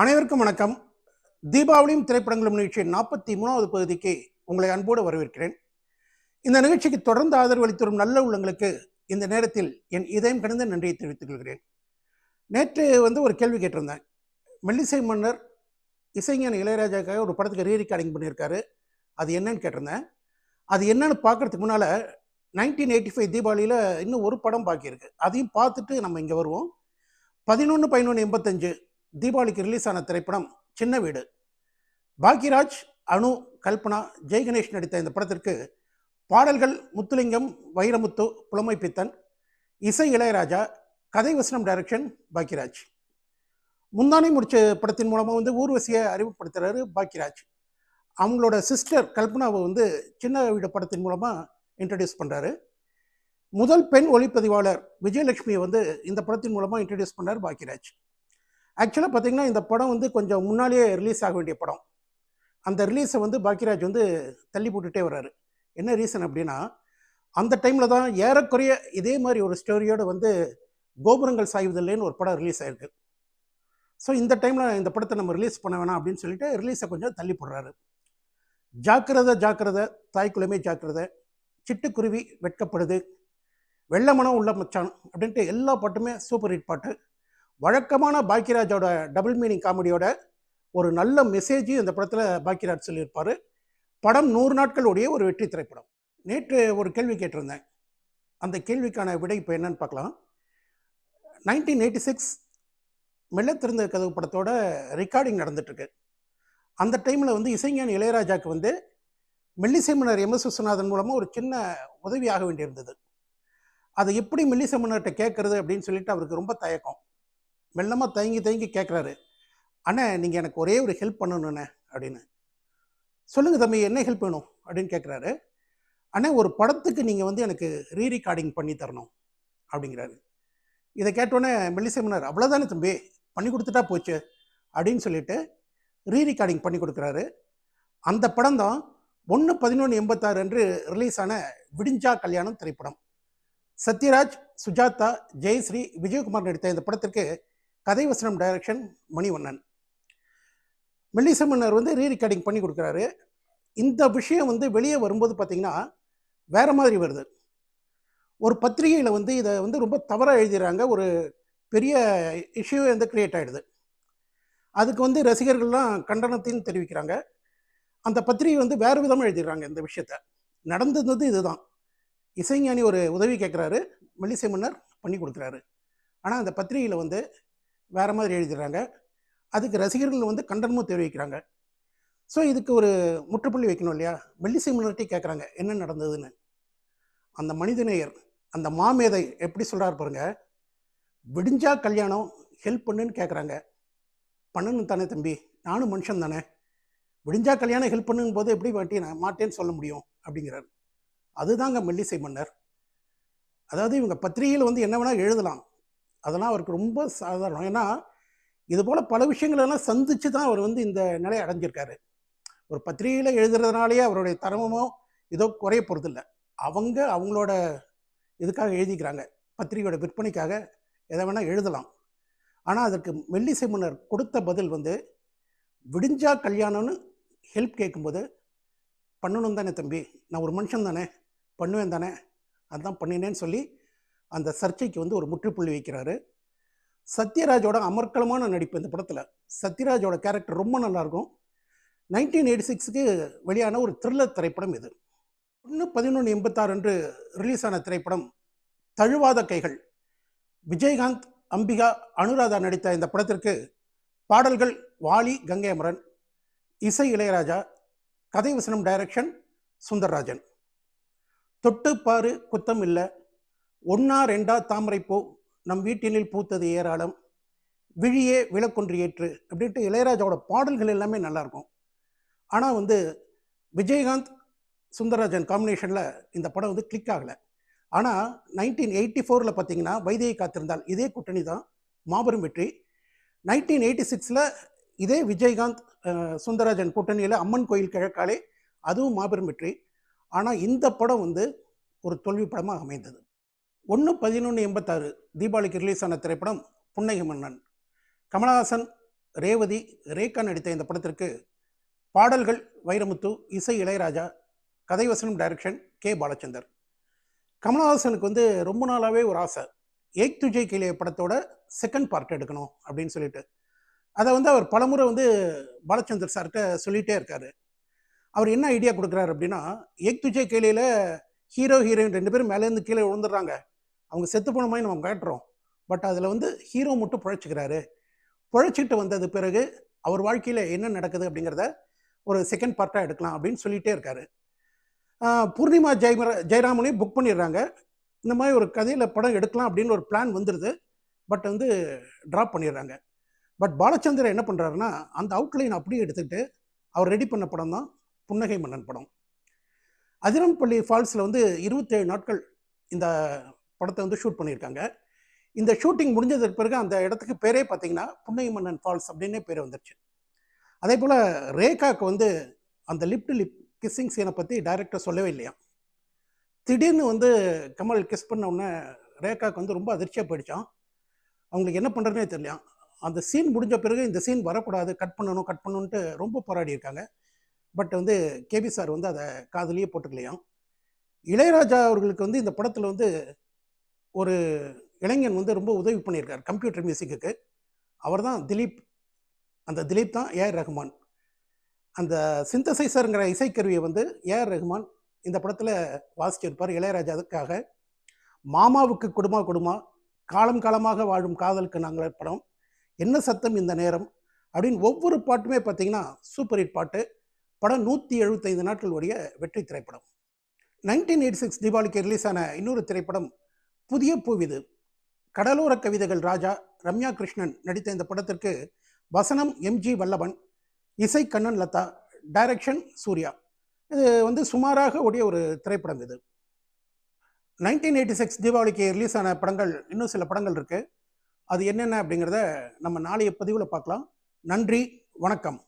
அனைவருக்கும் வணக்கம். தீபாவளியும் திரைப்படங்களும் நிகழ்ச்சியின் நாற்பத்தி மூணாவது பகுதிக்கு உங்களை அன்போடு வரவேற்கிறேன். இந்த நிகழ்ச்சிக்கு தொடர்ந்து ஆதரவு அளித்து வரும் நல்ல உள்ளங்களுக்கு இந்த நேரத்தில் என் இதயம் கடந்த நன்றியை தெரிவித்துக் கொள்கிறேன். நேற்று வந்து ஒரு கேள்வி கேட்டிருந்தேன். மெல்லிசை மன்னர் இசைஞான இளையராஜாக்காக ஒரு படத்துக்கு ரீ ரெக்கார்டிங் பண்ணியிருக்காரு. அது என்னன்னு கேட்டிருந்தேன். அது என்னன்னு பார்க்கறதுக்கு முன்னால் நைன்டீன் எயிட்டி ஃபைவ் தீபாவளியில் இன்னும் ஒரு படம் பாக்கியிருக்கு. அதையும் பார்த்துட்டு நம்ம இங்கே வருவோம். பதினொன்று பதினொன்று எண்பத்தஞ்சு தீபாவளிக்கு ரிலீஸ் ஆன திரைப்படம் சின்ன வீடு. பாக்யராஜ் அனு கல்பனா ஜெய் கணேஷ் நடித்த இந்த படத்திற்கு பாடல்கள் முத்துலிங்கம் வைரமுத்து புலமை பித்தன் இசை இளையராஜா கதை வசனம் டைரக்ஷன் பாக்யராஜ். முந்தானை முடிச்ச படத்தின் மூலமாக வந்து ஊர்வசியை அறிமுகப்படுத்துகிறாரு பாக்யராஜ். அவங்களோட சிஸ்டர் கல்பனாவை வந்து சின்ன வீடு படத்தின் மூலமாக இன்ட்ரடியூஸ் பண்ணுறாரு முதல் பெண் ஒளிப்பதிவாளர் விஜயலட்சுமியை வந்து இந்த படத்தின் மூலமாக இன்ட்ரடியூஸ் பண்ணார் பாக்யராஜ். ஆக்சுவலாக பார்த்தீங்கன்னா இந்த படம் வந்து கொஞ்சம் முன்னாலேயே ரிலீஸ் ஆக வேண்டிய படம். அந்த ரிலீஸை வந்து பாக்யராஜ் வந்து தள்ளி போட்டுகிட்டே வர்றாரு. என்ன ரீசன் அப்படின்னா அந்த டைமில் தான் ஏறக்குறைய இதே மாதிரி ஒரு ஸ்டோரியோடு வந்து கோபுரங்கள் சாய்வதில்லைன்னு ஒரு படம் ரிலீஸ் ஆயிருக்கு. ஸோ இந்த டைமில் இந்த படத்தை நம்ம ரிலீஸ் பண்ண வேணாம் அப்படின்னு சொல்லிட்டு ரிலீஸை கொஞ்சம் தள்ளி போடுறாரு. ஜாக்கிரதை ஜாக்கிரதை தாய்க்குலமே ஜாக்கிரதை. சிட்டுக்குருவி வெட்கப்படுது. வெள்ளமனம் உள்ள மச்சான் அப்படின்ட்டு எல்லா பாட்டுமே சூப்பர் ஹிட் பாட்டு. வழக்கமான பாக்கியராஜோட டபுள் மீனிங் காமெடியோட ஒரு நல்ல மெசேஜையும் இந்த படத்தில் பாக்யராஜ் சொல்லியிருப்பார். படம் நூறு நாட்களுடைய ஒரு வெற்றி திரைப்படம். நேற்று ஒரு கேள்வி கேட்டிருந்தேன். அந்த கேள்விக்கான விடை இப்போ என்னன்னு பார்க்கலாம். நைன்டீன் எயிட்டி சிக்ஸ் மெல்ல திறந்த கதவு படத்தோட ரெக்கார்டிங் நடந்துட்டுருக்கு. அந்த டைமில் வந்து இசைஞானி இளையராஜாவுக்கு வந்து மெல்லிசைமன்னர் எம் எஸ் விஸ்வநாதன் மூலமாக ஒரு சின்ன உதவி ஆக வேண்டியிருந்தது. அதை எப்படி மெல்லிசைமன்னர்கிட்ட கேட்குறது அப்படின்னு சொல்லிட்டு அவருக்கு ரொம்ப தயக்கம். மெல்லமாக தயங்கி தயங்கி கேட்குறாரு அண்ணே நீங்கள் எனக்கு ஒரே ஒரு ஹெல்ப் பண்ணணுண்ணே அப்படின்னு. சொல்லுங்கள் தம்பி என்ன ஹெல்ப் வேணும்? அப்படின்னு கேட்குறாரு அண்ணே ஒரு படத்துக்கு நீங்கள் வந்து எனக்கு ரீ ரெக்கார்டிங் பண்ணி தரணும் அப்படிங்கிறாரு. இதை கேட்டோன்னே மெல்லிசை அவ்வளோதானே தம்பி பண்ணி கொடுத்துட்டா போச்சு அப்படின்னு சொல்லிட்டு ரீ ரெக்கார்டிங் பண்ணி கொடுக்குறாரு. அந்த படம் தான் ஒன்று பதினொன்று எண்பத்தாறு அன்று ரிலீஸ் ஆன விடிஞ்சா கல்யாணம் திரைப்படம். சத்யராஜ் சுஜாதா ஜெயஸ்ரீ விஜயகுமார் நடித்த இந்த படத்திற்கு கதை வசனம் டைரக்ஷன் மணிவண்ணன். மெல்லிசை மன்னர் வந்து ரீ ரெக்கார்டிங் பண்ணி கொடுக்குறாரு. இந்த விஷயம் வந்து வெளியே வரும்போது பார்த்திங்கன்னா வேறு மாதிரி வருது. ஒரு பத்திரிகையில் வந்து இதை வந்து ரொம்ப தவறாக எழுதிடுறாங்க. ஒரு பெரிய இஷ்யூ வந்து கிரியேட் ஆகிடுது அதுக்கு வந்து ரசிகர்கள்லாம் கண்டனத்தையும் தெரிவிக்கிறாங்க. அந்த பத்திரிகை வந்து வேறு விதமாக எழுதிடுறாங்க இந்த விஷயத்த. நடந்தது இதுதான். இசைஞானி ஒரு உதவி கேட்குறாரு. மெல்லிசை மன்னர் பண்ணி கொடுக்குறாரு. ஆனால் அந்த பத்திரிகையில் வந்து வேறு மாதிரி எழுதிடுறாங்க. அதுக்கு ரசிகர்கள் வந்து கண்டனமும் தெரிவிக்கிறாங்க. ஸோ இதுக்கு ஒரு முற்றுப்புள்ளி வைக்கணும் இல்லையா? வெள்ளிசை மன்னர்கிட்டே கேட்குறாங்க என்ன நடந்ததுன்னு? அந்த மனிதநேயர் அந்த மாமேதை எப்படி சொல்கிறார் பாருங்க விடிஞ்சா கல்யாணம் ஹெல்ப் பண்ணுன்னு கேட்குறாங்க பண்ணணும் தானே தம்பி நானும் மனுஷன் தானே. விடிஞ்சா கல்யாணம் ஹெல்ப் பண்ணுங்கும் போது எப்படி வாட்டி நான் மாட்டேன்னு சொல்ல முடியும்? அப்படிங்கிறாரு. அதுதாங்க மெல்லிசை மன்னர். அதாவது இவங்க பத்திரிகையில் வந்து என்ன வேணால் எழுதலாம். அதெல்லாம் அவருக்கு ரொம்ப சாதாரணம். ஏன்னா இது போல் பல விஷயங்களெல்லாம் சந்தித்து தான் அவர் வந்து இந்த நிலையை அடைஞ்சிருக்காரு. ஒரு பத்திரிகையில் எழுதுறதுனாலேயே அவருடைய தரமோ இதோ குறைய போகிறதில்ல அவங்க அவங்களோட இதுக்காக எழுதிக்கிறாங்க. பத்திரிகையோட விற்பனைக்காக எதை வேணால் எழுதலாம். ஆனால் அதற்கு மெல்லிசை முன்னர் கொடுத்த பதில் வந்து விடிஞ்சா கல்யாணம்னு ஹெல்ப் கேட்கும்போது பண்ணணும் தானே தம்பி. நான் ஒரு மனுஷன் தானே. பண்ணுவேன் தானே. அதுதான் பண்ணினேன்னு சொல்லி அந்த சர்ச்சைக்கு வந்து ஒரு முற்றுப்புள்ளி வைக்கிறாரு. சத்யராஜோட அமர்க்கலமான நடிப்பு இந்த படத்தில். சத்யராஜோட கேரக்டர் ரொம்ப நல்லாயிருக்கும் நைன்டீன் எயிட்டி சிக்ஸுக்கு வெளியான ஒரு த்ரில்லர் திரைப்படம் இது. ஒன்று பதினொன்று எண்பத்தாறு அன்று ரிலீஸ் ஆன திரைப்படம் தழுவாத கைகள். விஜயகாந்த் அம்பிகா அனுராதா நடித்த இந்த படத்திற்கு பாடல்கள் வாலி கங்கை அமரன் இசை இளையராஜா கதை வசனம் டைரக்ஷன் சுந்தர்ராஜன். தொட்டு பாரு குத்தம் இல்லை ஒன்னா ரெண்டா தாமரைப்பூ நம் வீட்டினில் பூத்தது ஏராளம். விழியே விளக்கொன்று ஏற்று அப்படின்ட்டு இளையராஜாவோட பாடல்கள் எல்லாமே நல்லாயிருக்கும் ஆனால் வந்து விஜயகாந்த் சுந்தரராஜன் காம்பினேஷனில் இந்த படம் வந்து கிளிக் ஆகலை. ஆனால் நைன்டீன் எயிட்டி ஃபோரில் பார்த்தீங்கன்னா வைத்தியை காத்திருந்தால் இதே கூட்டணி தான் மாபெரும் வெற்றி. நைன்டீன் எயிட்டி சிக்ஸில் இதே விஜயகாந்த் சுந்தரராஜன் கூட்டணியில் அம்மன் கோயில் கிழக்காலே அதுவும் மாபெரும் வெற்றி. ஆனால் இந்த படம் வந்து ஒரு தோல்வி படமாக அமைந்தது. ஒன்று பதினொன்று எண்பத்தாறு தீபாவளிக்கு ரிலீஸ் ஆன திரைப்படம் புன்னகை மன்னன் கமலஹாசன் ரேவதி ரேகா நடித்த இந்த படத்திற்கு பாடல்கள் வைரமுத்து இசை இளையராஜா கதைவசனம் டைரக்ஷன் கே. பாலச்சந்தர். கமலஹாசனுக்கு வந்து ரொம்ப நாளாகவே ஒரு ஆசை. ஏக் துஜை கிளிய படத்தோட செகண்ட் பார்ட் எடுக்கணும் அப்படின்னு சொல்லிட்டு. அதை வந்து அவர் பலமுறை வந்து பாலச்சந்தர் சார்கிட்ட சொல்லிகிட்டே இருக்கார். அவர் என்ன ஐடியா கொடுக்குறாரு அப்படின்னா ஏக் துஜை கேலியில் ஹீரோ ஹீரோயின் ரெண்டு பேரும் மேலேருந்து கீழே விழுந்துடுறாங்க. அவங்க செத்து போன மாதிரி நம்ம காட்டுறோம். பட் அதில் வந்து ஹீரோ மட்டும் பிழைச்சிக்கிறாரு. பிழைச்சிட்டு வந்தது பிறகு அவர் வாழ்க்கையில் என்ன நடக்குது அப்படிங்கிறத ஒரு செகண்ட் பார்ட்டாக எடுக்கலாம் அப்படின்னு சொல்லிகிட்டே இருக்காரு. பூர்ணிமா ஜெயமர ஜெயராமனையும் புக் பண்ணிடுறாங்க. இந்த மாதிரி ஒரு கதையில் படம் எடுக்கலாம் அப்படின்னு ஒரு பிளான் வந்துடுது பட் வந்து ட்ராப் பண்ணிடுறாங்க. பட் பாலச்சந்திரன் என்ன பண்ணுறாருன்னா அந்த அவுட்லைன் அப்படியே எடுத்துக்கிட்டு அவர் ரெடி பண்ண படம் தான் புன்னகை மன்னன் படம். அதிரம்பள்ளி ஃபால்ஸில் வந்து இருபத்தேழு நாட்கள் இந்த படத்தை வந்து ஷூட் பண்ணியிருக்காங்க. இந்த ஷூட்டிங் முடிஞ்சதுக்கு பிறகு அந்த இடத்துக்கு பேரே பார்த்தீங்கன்னா புன்னை மன்னன் ஃபால்ஸ் அப்படின்னே பேர் வந்துருச்சு. அதே போல் ரேகாக்கு வந்து அந்த லிப் டு லிப் கிஸ்ஸிங் சீனை பற்றி டைரக்டர் சொல்லவே இல்லையா? திடீர்னு வந்து கமல் கிஸ் பண்ண உடனே ரேகாக்கு வந்து ரொம்ப அதிர்ச்சியாக போயிடுச்சான் அவங்களுக்கு என்ன பண்ணுறதுனே தெரியலையாம் அந்த சீன் முடிஞ்ச பிறகு இந்த சீன் வரக்கூடாது கட் பண்ணணும் கட் பண்ணணுன்ட்டு ரொம்ப போராடி இருக்காங்க. பட் வந்து கேபி சார் வந்து அதை காதலியே போட்டுக்கலையாம். இளையராஜா அவர்களுக்கு வந்து இந்த படத்தில் வந்து ஒரு இளைஞன் வந்து ரொம்ப உதவி பண்ணியிருக்கார் கம்ப்யூட்டர் மியூசிக்கு அவர் தான் திலீப். அந்த திலீப் தான் ஏஆர் ரஹ்மான் அந்த சிந்தசைசருங்கிற இசைக்கருவியை வந்து ஏஆர் ரஹ்மான் இந்த படத்தில் வாசிச்சிருப்பார் இளையராஜாவுக்காக. மாமாவுக்கு குடுமா குடுமா காலம் காலமாக வாழும் காதலுக்கு நாங்கள் படம் என்ன சத்தம் இந்த நேரம்? அப்படின்னு ஒவ்வொரு பாட்டுமே பார்த்தீங்கன்னா சூப்பர் ஹிட் பாட்டு. படம் நூற்றி எழுபத்தைந்து நாட்கள் உடைய வெற்றி திரைப்படம். நைன்டீன் எயிட்டி சிக்ஸ் தீபாவளிக்கு ரிலீஸ் ஆன இன்னொரு திரைப்படம் புதிய பூவிது. கடலோர கவிதைகள் ராஜா ரம்யா கிருஷ்ணன் நடித்த இந்த படத்திற்கு வசனம் எம்ஜி வல்லபன் இசை கண்ணன் லதா டைரக்ஷன் சூர்யா. இது வந்து சுமாராக ஓடிய ஒரு திரைப்படம் இது. நைன்டீன் எயிட்டி சிக்ஸ் தீபாவளிக்கு ரிலீஸ் ஆன படங்கள் இன்னும் சில படங்கள் இருக்குது அது என்னென்ன அப்படிங்கிறத நம்ம நாளைய பதிவில் பார்க்கலாம். நன்றி வணக்கம்.